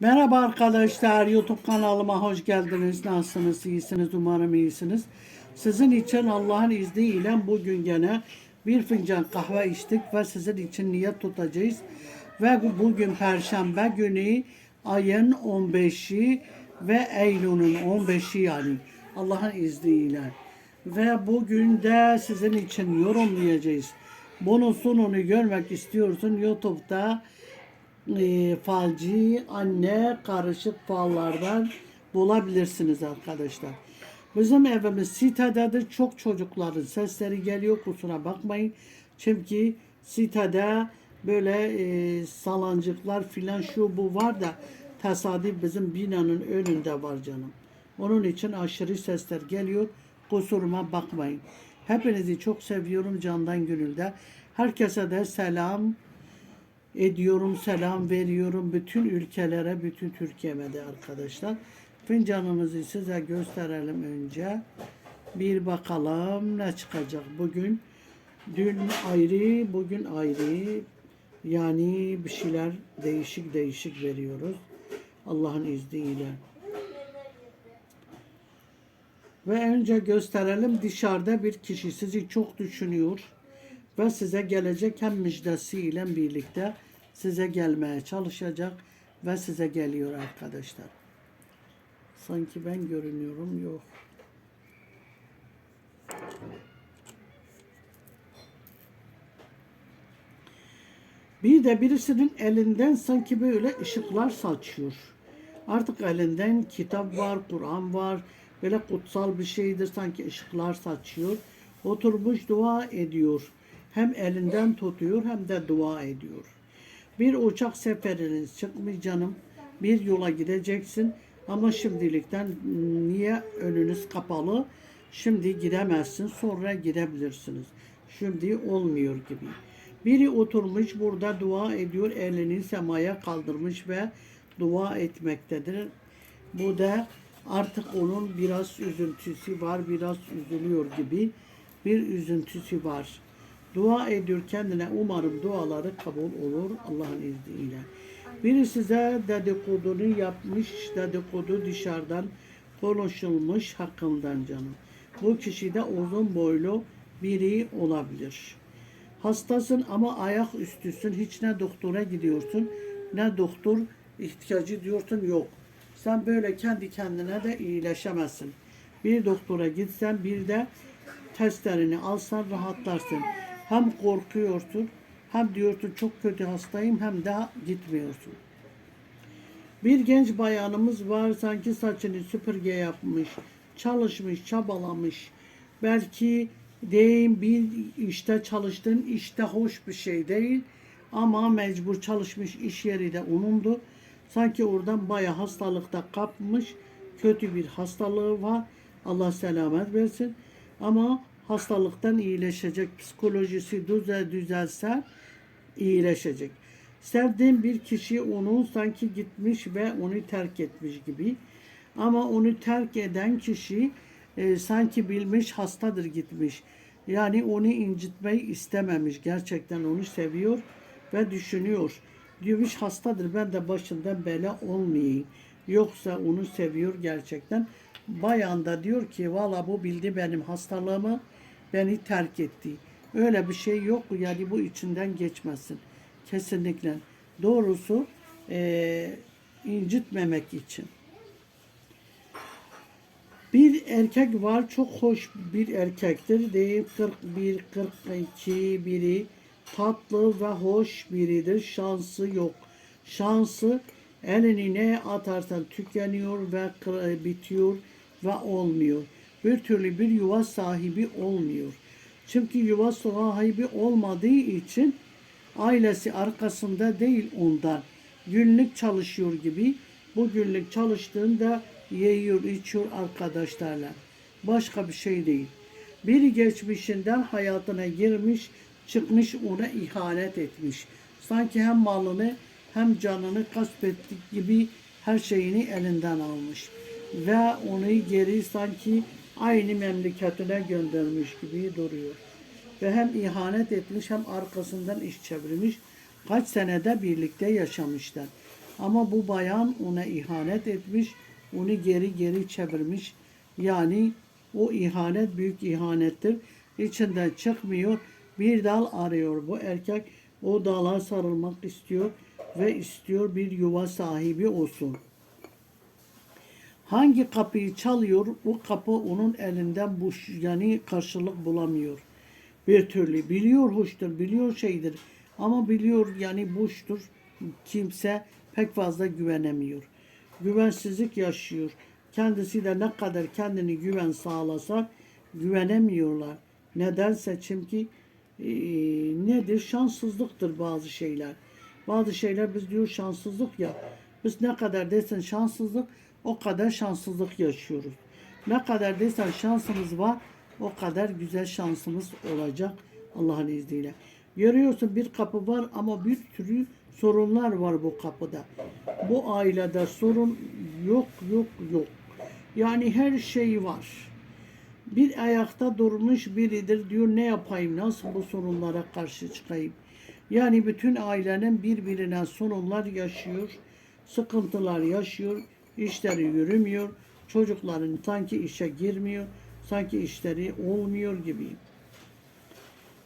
Merhaba arkadaşlar, YouTube kanalıma hoş geldiniz. Nasılsınız, iyisiniz, umarım iyisiniz. Sizin için Allah'ın izniyle bugün gene bir fincan kahve içtik ve sizin için niyet tutacağız. Ve bugün Perşembe günü ayın 15'i ve Eylül'ün 15'i yani Allah'ın izniyle. Ve bugün de sizin için yorumlayacağız. Bunun sonunu görmek istiyorsun YouTube'da e, falcı, anne karışık fallardan bulabilirsiniz arkadaşlar. Bizim evimiz sitededir. Çok çocukların sesleri geliyor. Kusura bakmayın. Çünkü sitede böyle e, salancıklar filan şu bu var da tesadüf bizim binanın önünde var canım. Onun için aşırı sesler geliyor. Kusuruma bakmayın. Hepinizi çok seviyorum candan gönülde. Herkese de selam ediyorum, selam veriyorum bütün ülkelere, bütün Türkiye'me de arkadaşlar. Fincanımızı size gösterelim önce. Bir bakalım ne çıkacak bugün. Dün ayrı, bugün ayrı. Yani bir şeyler değişik değişik veriyoruz. Allah'ın izniyle. Ve önce gösterelim dışarıda bir kişi sizi çok düşünüyor ve size gelecek hem müjdesiyle birlikte size gelmeye çalışacak ve size geliyor arkadaşlar. Sanki ben görünüyorum yok. Bir de birisinin elinden sanki böyle ışıklar saçıyor. Artık elinden kitap var, Kur'an var. Böyle kutsal bir şeydir sanki ışıklar saçıyor. Oturmuş dua ediyor. Hem elinden tutuyor hem de dua ediyor. Bir uçak seferiniz çıkmış. Bir yola gideceksin. Ama şimdilikten niye önünüz kapalı? Şimdi gidemezsin. Sonra gidebilirsiniz. Şimdi olmuyor gibi. Biri oturmuş burada dua ediyor. Elini semaya kaldırmış ve dua etmektedir. Bu da artık onun biraz üzüntüsü var. Biraz üzülüyor gibi bir üzüntüsü var. Dua ediyor kendine. Umarım duaları kabul olur Allah'ın izniyle. Biri size dedikodunu yapmış, dedikodu dışarıdan konuşulmuş hakkından canım. Bu kişi de uzun boylu biri olabilir. Hastasın ama ayak üstüsün. Hiç ne doktora gidiyorsun ne doktor ihtiyacı diyorsun yok. Sen böyle kendi kendine de iyileşemezsin. Bir doktora gitsen bir de testlerini alsan rahatlarsın. Hem korkuyorsun hem diyorsun çok kötü hastayım hem de gitmiyorsun. Bir genç bayanımız var sanki saçını süpürge yapmış, çalışmış, çabalamış. Belki deyim bir işte çalıştığın işte hoş bir şey değil ama mecbur çalışmış iş yeri de onundu. Sanki oradan baya hastalıkta kapmış, kötü bir hastalığı var. Allah selamet versin. Ama hastalıktan iyileşecek, psikolojisi düzel düzelse iyileşecek. Sevdiğim bir kişi onu sanki gitmiş ve onu terk etmiş gibi. Ama onu terk eden kişi e, sanki bilmiş hastadır gitmiş. Yani onu incitmeyi istememiş. Gerçekten onu seviyor ve düşünüyor. Diyormuş hastadır ben de başından bela olmayayım. Yoksa onu seviyor gerçekten. Bayan da diyor ki valla bu bildi benim hastalığımı beni terk etti. Öyle bir şey yok yani bu içinden geçmesin. Kesinlikle. Doğrusu e, incitmemek için. Bir erkek var çok hoş bir erkektir. Değil 41, 42 biri tatlı ve hoş biridir. Şansı yok. Şansı elini ne atarsan tükeniyor ve bitiyor ve olmuyor. Bir türlü bir yuva sahibi olmuyor. Çünkü yuva sahibi olmadığı için ailesi arkasında değil ondan. Günlük çalışıyor gibi. Bu günlük çalıştığında yiyor, içiyor arkadaşlarla. Başka bir şey değil. Biri geçmişinden hayatına girmiş, çıkmış ona ihanet etmiş. Sanki hem malını hem canını gasp ettik gibi her şeyini elinden almış. Ve onu geri sanki aynı memleketine göndermiş gibi duruyor. Ve hem ihanet etmiş hem arkasından iş çevirmiş. Kaç senede birlikte yaşamışlar. Ama bu bayan ona ihanet etmiş, onu geri geri çevirmiş. Yani o ihanet büyük ihanettir. İçinden çıkmıyor. Bir dal arıyor bu erkek. O dala sarılmak istiyor ve istiyor bir yuva sahibi olsun. Hangi kapıyı çalıyor, o kapı onun elinden bu yani karşılık bulamıyor. Bir türlü biliyor hoştur, biliyor şeydir ama biliyor yani boştur. Kimse pek fazla güvenemiyor. Güvensizlik yaşıyor. Kendisi de ne kadar kendini güven sağlasa güvenemiyorlar. Nedense çünkü e, nedir? Şanssızlıktır bazı şeyler. Bazı şeyler biz diyor şanssızlık ya. Biz ne kadar desen şanssızlık o kadar şanssızlık yaşıyoruz. Ne kadar desen şansımız var o kadar güzel şansımız olacak Allah'ın izniyle. Görüyorsun bir kapı var ama bir sürü sorunlar var bu kapıda. Bu ailede sorun yok yok yok. Yani her şey var. Bir ayakta durmuş biridir diyor ne yapayım nasıl bu sorunlara karşı çıkayım. Yani bütün ailenin birbirine sorunlar yaşıyor, sıkıntılar yaşıyor, işleri yürümüyor, çocukların sanki işe girmiyor, sanki işleri olmuyor gibi.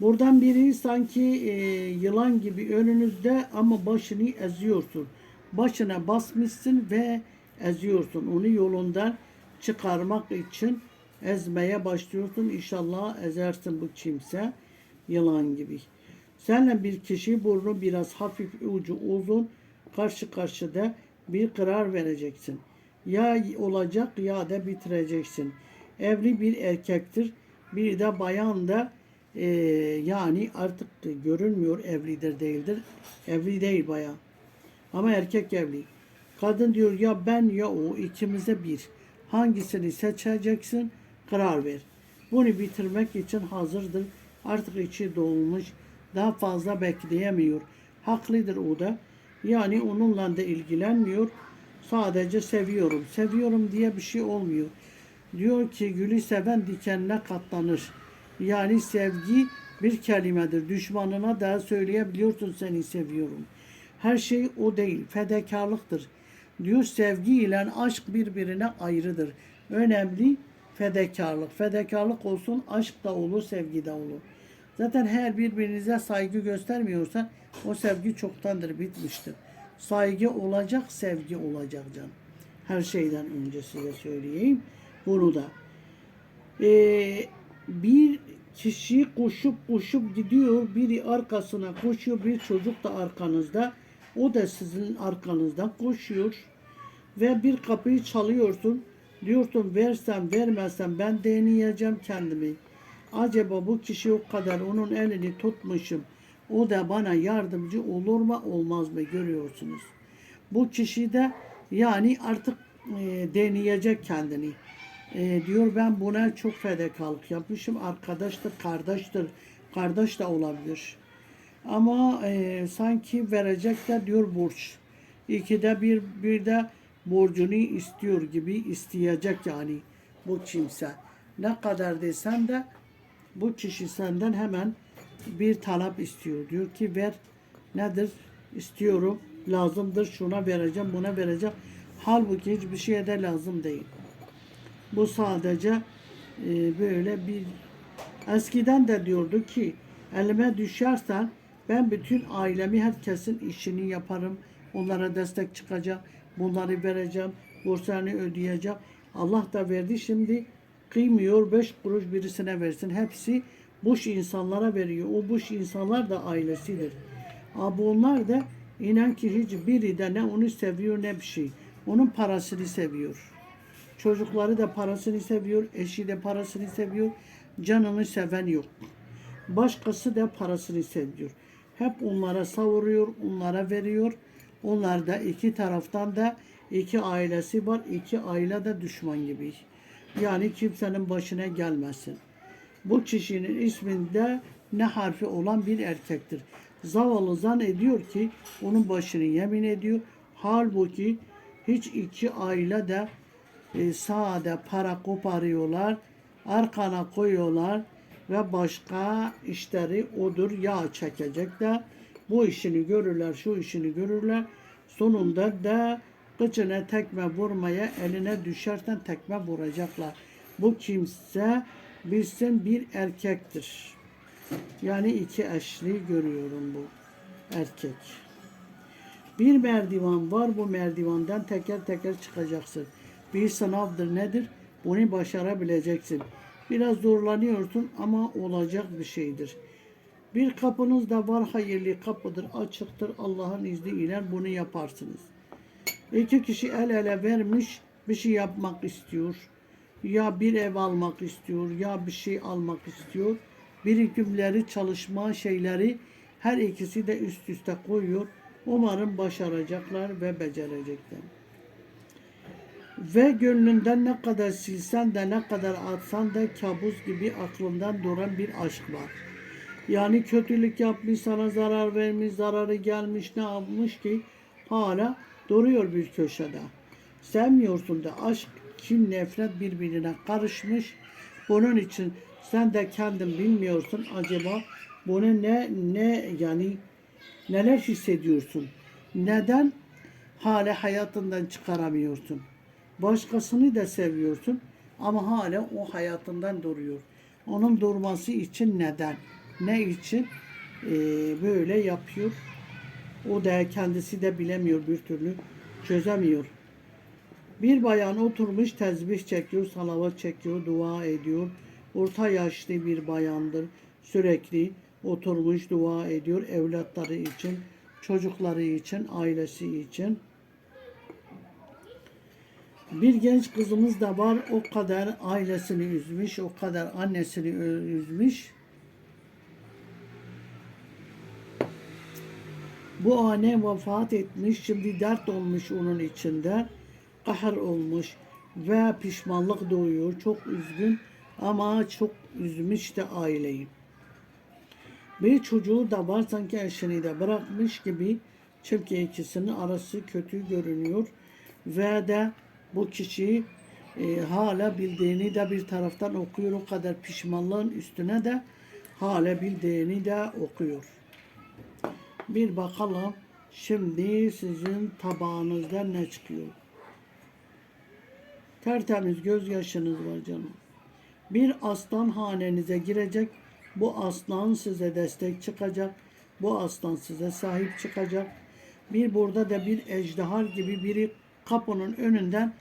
Buradan biri sanki e, yılan gibi önünüzde ama başını eziyorsun. Başına basmışsın ve eziyorsun. Onu yolundan çıkarmak için ezmeye başlıyorsun. İnşallah ezersin bu kimse yılan gibi. Senle bir kişi burnu biraz hafif ucu uzun karşı karşıda bir karar vereceksin. Ya olacak ya da bitireceksin. Evli bir erkektir. Bir de bayan da e, yani artık görünmüyor evlidir değildir. Evli değil bayan. Ama erkek evli. Kadın diyor ya ben ya o ikimize bir. Hangisini seçeceksin karar ver. Bunu bitirmek için hazırdır. Artık içi dolmuş. Daha fazla bekleyemiyor. Haklıdır o da. Yani onunla da ilgilenmiyor. Sadece seviyorum. Seviyorum diye bir şey olmuyor. Diyor ki gülü seven dikenine katlanır. Yani sevgi bir kelimedir. Düşmanına da söyleyebiliyorsun seni seviyorum. Her şey o değil. Fedakarlıktır. Diyor sevgi ile aşk birbirine ayrıdır. Önemli fedakarlık. Fedakarlık olsun aşk da olur, sevgi de olur. Zaten her birbirinize saygı göstermiyorsan o sevgi çoktandır bitmiştir. Saygı olacak, sevgi olacak can. Her şeyden önce size söyleyeyim. Bunu da. Ee, bir kişi koşup koşup gidiyor. Biri arkasına koşuyor. Bir çocuk da arkanızda. O da sizin arkanızdan koşuyor. Ve bir kapıyı çalıyorsun. Diyorsun versem vermezsem ben deneyeceğim kendimi. Acaba bu kişi o kadar onun elini tutmuşum. O da bana yardımcı olur mu olmaz mı görüyorsunuz. Bu kişi de yani artık e, deneyecek kendini. E, diyor ben buna çok fedakarlık yapmışım. Arkadaştır, kardeştir. Kardeş de olabilir. Ama e, sanki verecek de diyor borç. İkide bir, bir de borcunu istiyor gibi isteyecek yani bu kimse. Ne kadar desen de bu kişi senden hemen bir talep istiyor. Diyor ki ver nedir istiyorum lazımdır şuna vereceğim buna vereceğim. Halbuki hiçbir şeye de lazım değil. Bu sadece e, böyle bir eskiden de diyordu ki elime düşersen ben bütün ailemi herkesin işini yaparım. Onlara destek çıkacağım. Bunları vereceğim. Borçlarını ödeyeceğim. Allah da verdi şimdi kıymıyor. Beş kuruş birisine versin. Hepsi boş insanlara veriyor. O boş insanlar da ailesidir. Ama onlar da inan ki hiçbiri de ne onu seviyor ne bir şey. Onun parasını seviyor. Çocukları da parasını seviyor. Eşi de parasını seviyor. Canını seven yok. Başkası da parasını seviyor. Hep onlara savuruyor, onlara veriyor. Onlar da iki taraftan da iki ailesi var. iki aile de düşman gibi. Yani kimsenin başına gelmesin. Bu kişinin isminde ne harfi olan bir erkektir. Zavallı zannediyor ki onun başını yemin ediyor. Halbuki hiç iki aile de e, sade para koparıyorlar, arkana koyuyorlar ve başka işleri odur yağ çekecekler. Bu işini görürler, şu işini görürler. sonunda da kıçına tekme vurmaya eline düşersen tekme vuracaklar. Bu kimse bilsin bir erkektir. Yani iki eşli görüyorum bu erkek. Bir merdiven var bu merdivenden teker teker çıkacaksın. Bir sınavdır nedir? Bunu başarabileceksin. Biraz zorlanıyorsun ama olacak bir şeydir. Bir kapınız da var hayırlı kapıdır, açıktır. Allah'ın izniyle bunu yaparsınız. İki kişi el ele vermiş bir şey yapmak istiyor. Ya bir ev almak istiyor ya bir şey almak istiyor. Birikimleri, çalışma şeyleri her ikisi de üst üste koyuyor. Umarım başaracaklar ve becerecekler. Ve gönlünden ne kadar silsen de ne kadar atsan da kabus gibi aklından duran bir aşk var. Yani kötülük yapmış, sana zarar vermiş, zararı gelmiş, ne yapmış ki hala duruyor bir köşede. Sevmiyorsun da aşk, kin, nefret birbirine karışmış. Bunun için sen de kendin bilmiyorsun acaba bunu ne ne yani neler hissediyorsun? Neden hala hayatından çıkaramıyorsun? Başkasını da seviyorsun ama hala o hayatından duruyor. Onun durması için neden? Ne için eee, böyle yapıyor? O da kendisi de bilemiyor bir türlü çözemiyor. Bir bayan oturmuş tezbih çekiyor, salavat çekiyor, dua ediyor. Orta yaşlı bir bayandır. Sürekli oturmuş dua ediyor evlatları için, çocukları için, ailesi için. Bir genç kızımız da var. O kadar ailesini üzmüş, o kadar annesini üzmüş. Bu anne vefat etmiş. Şimdi dert olmuş onun içinde. Kahır olmuş ve pişmanlık doğuyor. Çok üzgün ama çok üzmüş de aileyi. Bir çocuğu da var sanki eşini de bırakmış gibi. Çünkü ikisinin arası kötü görünüyor. Ve de bu kişi e, hala bildiğini de bir taraftan okuyor. O kadar pişmanlığın üstüne de hala bildiğini de okuyor. Bir bakalım şimdi sizin tabağınızda ne çıkıyor. Tertemiz gözyaşınız var canım. Bir aslan hanenize girecek. Bu aslan size destek çıkacak. Bu aslan size sahip çıkacak. Bir burada da bir ejderhar gibi biri kapının önünden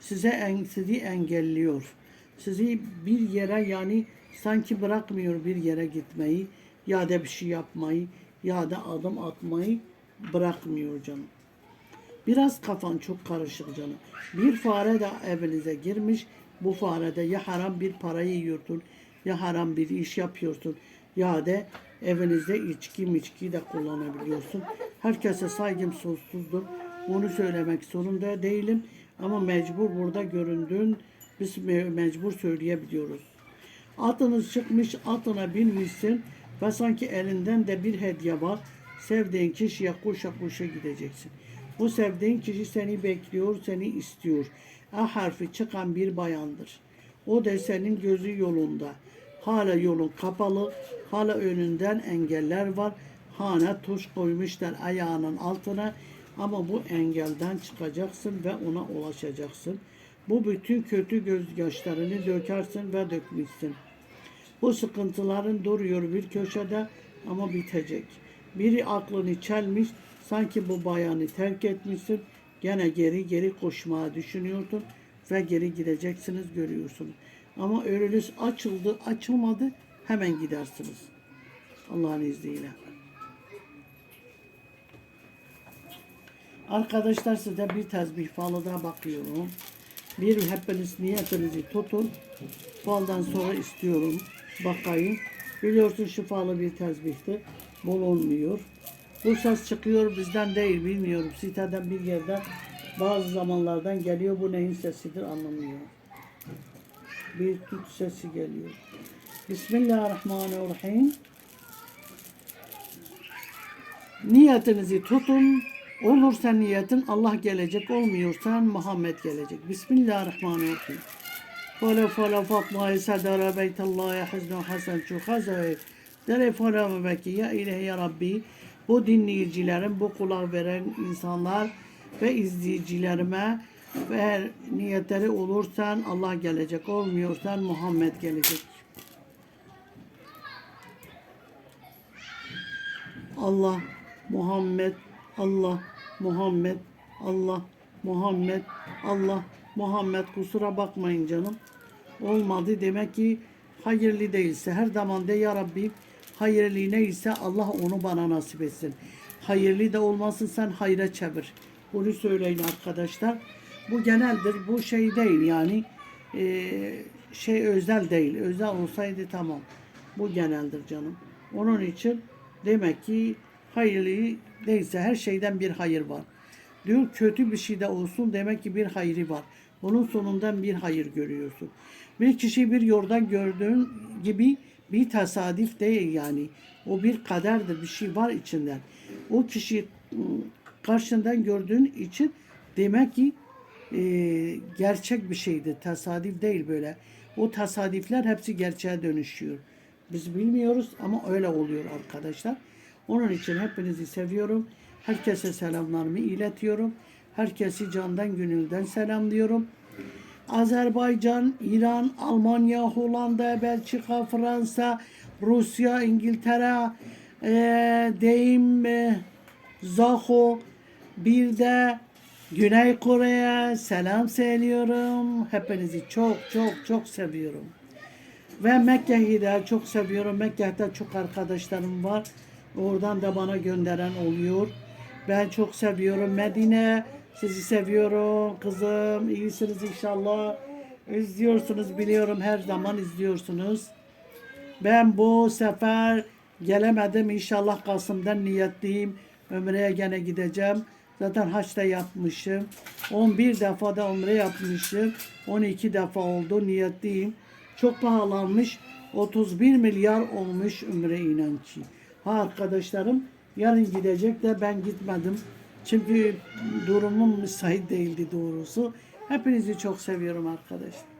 size en, sizi engelliyor. Sizi bir yere yani sanki bırakmıyor bir yere gitmeyi ya da bir şey yapmayı ya da adım atmayı bırakmıyor canım. Biraz kafan çok karışık canım. Bir fare de evinize girmiş. Bu fare de ya haram bir parayı yiyorsun ya haram bir iş yapıyorsun ya da evinizde içki miçki de kullanabiliyorsun. Herkese saygım sonsuzdur. Bunu söylemek zorunda değilim. Ama mecbur burada göründüğün biz me- mecbur söyleyebiliyoruz. Atınız çıkmış, atına binmişsin ve sanki elinden de bir hediye var. Sevdiğin kişiye koşa koşa gideceksin. Bu sevdiğin kişi seni bekliyor, seni istiyor. A harfi çıkan bir bayandır. O da senin gözü yolunda. Hala yolun kapalı, hala önünden engeller var. Hana tuş koymuşlar ayağının altına. Ama bu engelden çıkacaksın ve ona ulaşacaksın. Bu bütün kötü gözyaşlarını dökersin ve dökmüşsün. Bu sıkıntıların duruyor bir köşede ama bitecek. Biri aklını çelmiş, sanki bu bayanı terk etmişsin. Gene geri geri koşmaya düşünüyordun ve geri gideceksiniz görüyorsun. Ama önünüz açıldı, açılmadı hemen gidersiniz. Allah'ın izniyle. Arkadaşlar size bir tezbih falıda bakıyorum. Bir hepiniz niyetinizi tutun. Faldan sonra istiyorum. Bakayım. Biliyorsun şifalı bir tezbihti. Bol olmuyor. Bu ses çıkıyor bizden değil bilmiyorum. Siteden bir yerden bazı zamanlardan geliyor. Bu neyin sesidir anlamıyorum. Bir tut sesi geliyor. Bismillahirrahmanirrahim. Niyetinizi tutun. Olursa niyetin Allah gelecek, olmuyorsa Muhammed gelecek. Bismillahirrahmanirrahim. Fala fala Fatma'yı sedara beytallahi hiznu hasen şu hazayı. Dere fala mebeki ya ilahi ya Rabbi. bu dinleyicilerim, bu kulak veren insanlar ve izleyicilerime ve niyetleri olursan Allah gelecek, olmuyorsan Muhammed gelecek. Allah, Muhammed, Allah, Muhammed, Allah, Muhammed, Allah, Muhammed kusura bakmayın canım. Olmadı demek ki hayırlı değilse her zaman de ya Rabbi hayırlı neyse Allah onu bana nasip etsin. Hayırlı da olmasın sen hayra çevir. Bunu söyleyin arkadaşlar. Bu geneldir. Bu şey değil yani eee, şey özel değil. Özel olsaydı tamam. Bu geneldir canım. Onun için demek ki hayırlı değilse her şeyden bir hayır var. Diyor kötü bir şey de olsun demek ki bir hayrı var. Onun sonundan bir hayır görüyorsun. Bir kişi bir yoldan gördüğün gibi bir tesadüf değil yani. O bir kaderdir, bir şey var içinden. O kişi ıı, karşından gördüğün için demek ki e, gerçek bir şeydir. Tesadüf değil böyle. O tesadüfler hepsi gerçeğe dönüşüyor. Biz bilmiyoruz ama öyle oluyor arkadaşlar. Onun için hepinizi seviyorum. Herkese selamlarımı iletiyorum. Herkesi candan gönülden selamlıyorum. Azerbaycan, İran, Almanya, Hollanda, Belçika, Fransa, Rusya, İngiltere, e, deyim, e, Zaho, bir de Güney Kore'ye selam söylüyorum. Hepinizi çok çok çok seviyorum. Ve Mekke'yi de çok seviyorum. Mekke'de çok arkadaşlarım var. Oradan da bana gönderen oluyor. Ben çok seviyorum. Medine sizi seviyorum. Kızım iyisiniz inşallah. İzliyorsunuz biliyorum her zaman izliyorsunuz. Ben bu sefer gelemedim. İnşallah Kasım'dan niyetliyim. Ömre'ye gene gideceğim. Zaten haçta yapmışım. 11 defa da umre yapmışım. 12 defa oldu niyetliyim. Çok pahalanmış. 31 milyar olmuş umre inancı. Ha arkadaşlarım yarın gidecek de ben gitmedim. Çünkü durumum müsait değildi doğrusu. Hepinizi çok seviyorum arkadaşlar.